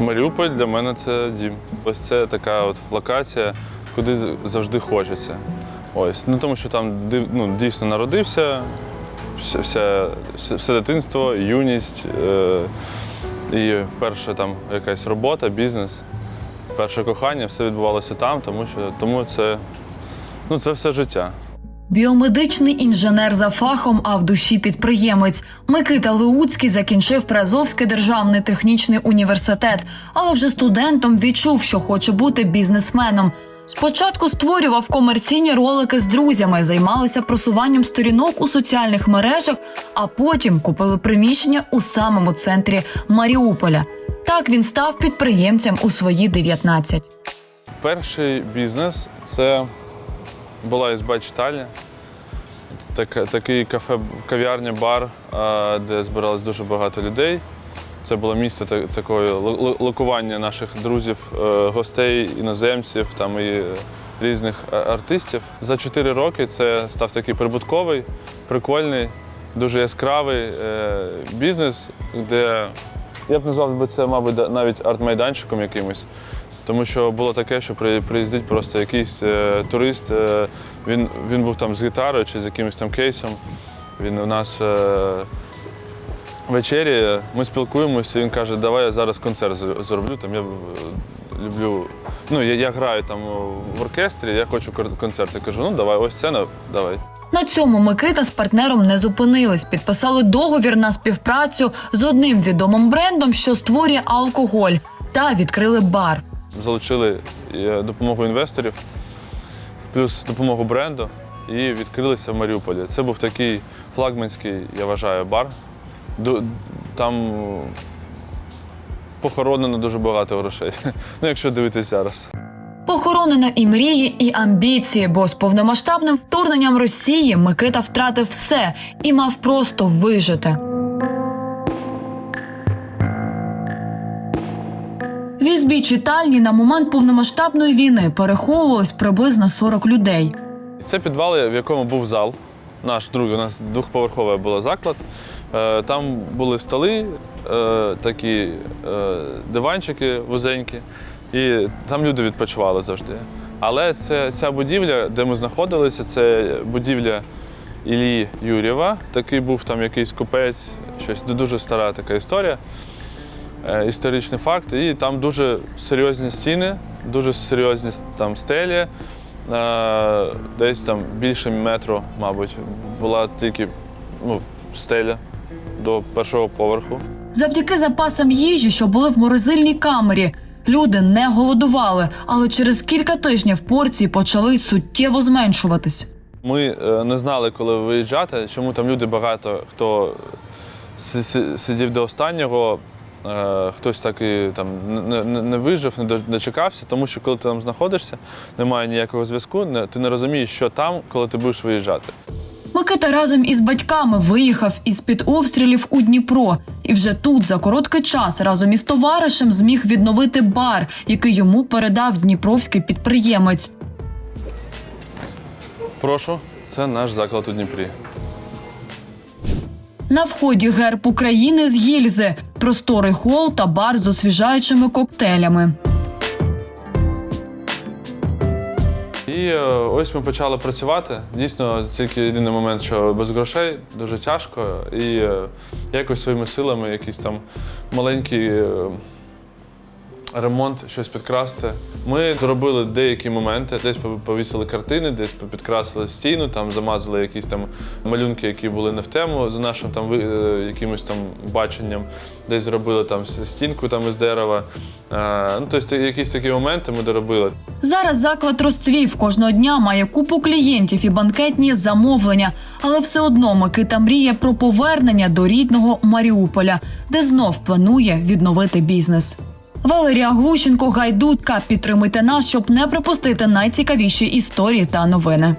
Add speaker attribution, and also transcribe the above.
Speaker 1: Маріуполь для мене це дім. Ось це така от локація, куди завжди хочеться. Ось. Ну тому що там ну, дійсно народився, все, все, все, дитинство, юність е, і перша там якась робота, бізнес, перше кохання, все відбувалося там, тому що тому це, ну, це все життя.
Speaker 2: Біомедичний інженер за фахом, а в душі підприємець. Микита Леуцький закінчив Приазовський державний технічний університет, але вже студентом відчув, що хоче бути бізнесменом. Спочатку створював комерційні ролики з друзями, займалися просуванням сторінок у соціальних мережах, а потім купили приміщення у самому центрі Маріуполя. Так він став підприємцем у свої 19.
Speaker 1: Перший бізнес це була ізба читальня. Так, такий кафе, кав'ярня, бар, де збиралось дуже багато людей. Це було місце та- такої ло- ло- локування наших друзів, е, гостей, іноземців там і е, різних е, артистів. За чотири роки це став такий прибутковий, прикольний, дуже яскравий е, бізнес, де я б назвав би це, мабуть, навіть арт-майданчиком якимось. Тому що було таке, що при- приїздить просто якийсь е, турист, е, він, він був там з гітарою чи з якимось там кейсом. Він у нас е, вечері, ми спілкуємося, він каже, давай я зараз концерт зроблю. Там я е, люблю. Ну, я, я граю там в оркестрі, я хочу концерт. Я кажу, ну давай, ось сцена, давай.
Speaker 2: На цьому Микита з партнером не зупинились. Підписали договір на співпрацю з одним відомим брендом, що створює алкоголь, та відкрили бар.
Speaker 1: Залучили е, допомогу інвесторів, плюс допомогу бренду і відкрилися в Маріуполі. Це був такий флагманський, я вважаю, бар. Там похоронено дуже багато грошей. Ну, якщо дивитись зараз.
Speaker 2: Похоронено і мрії, і амбіції, бо з повномасштабним вторгненням Росії Микита втратив все і мав просто вижити. Ізбі читальні на момент повномасштабної війни переховувалось приблизно 40 людей.
Speaker 1: Це підвал, в якому був зал. Наш другий, у нас двохповерховий був заклад. Е, Там були столи, е, такі е, диванчики вузенькі, і там люди відпочивали завжди. Але це, ця будівля, де ми знаходилися, це будівля Іллі Юрєва. Такий був там якийсь купець, щось дуже стара така історія. Е, Історичний факт. І там дуже серйозні стіни, дуже серйозні там стелі. Е, Десь там більше метру, мабуть, була тільки ну, стеля до першого поверху.
Speaker 2: Завдяки запасам їжі, що були в морозильній камері, люди не голодували, але через кілька тижнів порції почали суттєво зменшуватись.
Speaker 1: Ми е, не знали, коли виїжджати, чому там люди багато, хто си- си- сидів до останнього, хтось так і там не, не, не вижив, не дочекався, тому що коли ти там знаходишся, немає ніякого зв'язку, не- ти не розумієш, що там, коли ти будеш виїжджати.
Speaker 2: Микита разом із батьками виїхав із під обстрілів у Дніпро, і вже тут за короткий час разом із товаришем зміг відновити бар, який йому передав дніпровський підприємець.
Speaker 1: Прошу, це наш заклад у Дніпрі.
Speaker 2: На вході герб України з гільзи, просторий хол та бар з освіжаючими коктейлями.
Speaker 1: І е, ось ми почали працювати. Дійсно, тільки єдиний момент, що без грошей дуже тяжко. І е, якось своїми силами якісь там маленький е, ремонт, щось підкрасти. Ми зробили деякі моменти, десь повісили картини, десь підкрасили стіну, там замазали якісь там малюнки, які були не в тему за нашим там е, якимось там баченням, десь зробили там стінку там із дерева. Е, Ну, тобто якісь такі моменти ми доробили.
Speaker 2: Зараз заклад розцвів кожного дня має купу клієнтів і банкетні замовлення, але все одно Микита мріє про повернення до рідного Маріуполя, де знов планує відновити бізнес. Валерія Глущенко, Гайдутка. Підтримуйте нас, щоб не пропустити найцікавіші історії та новини.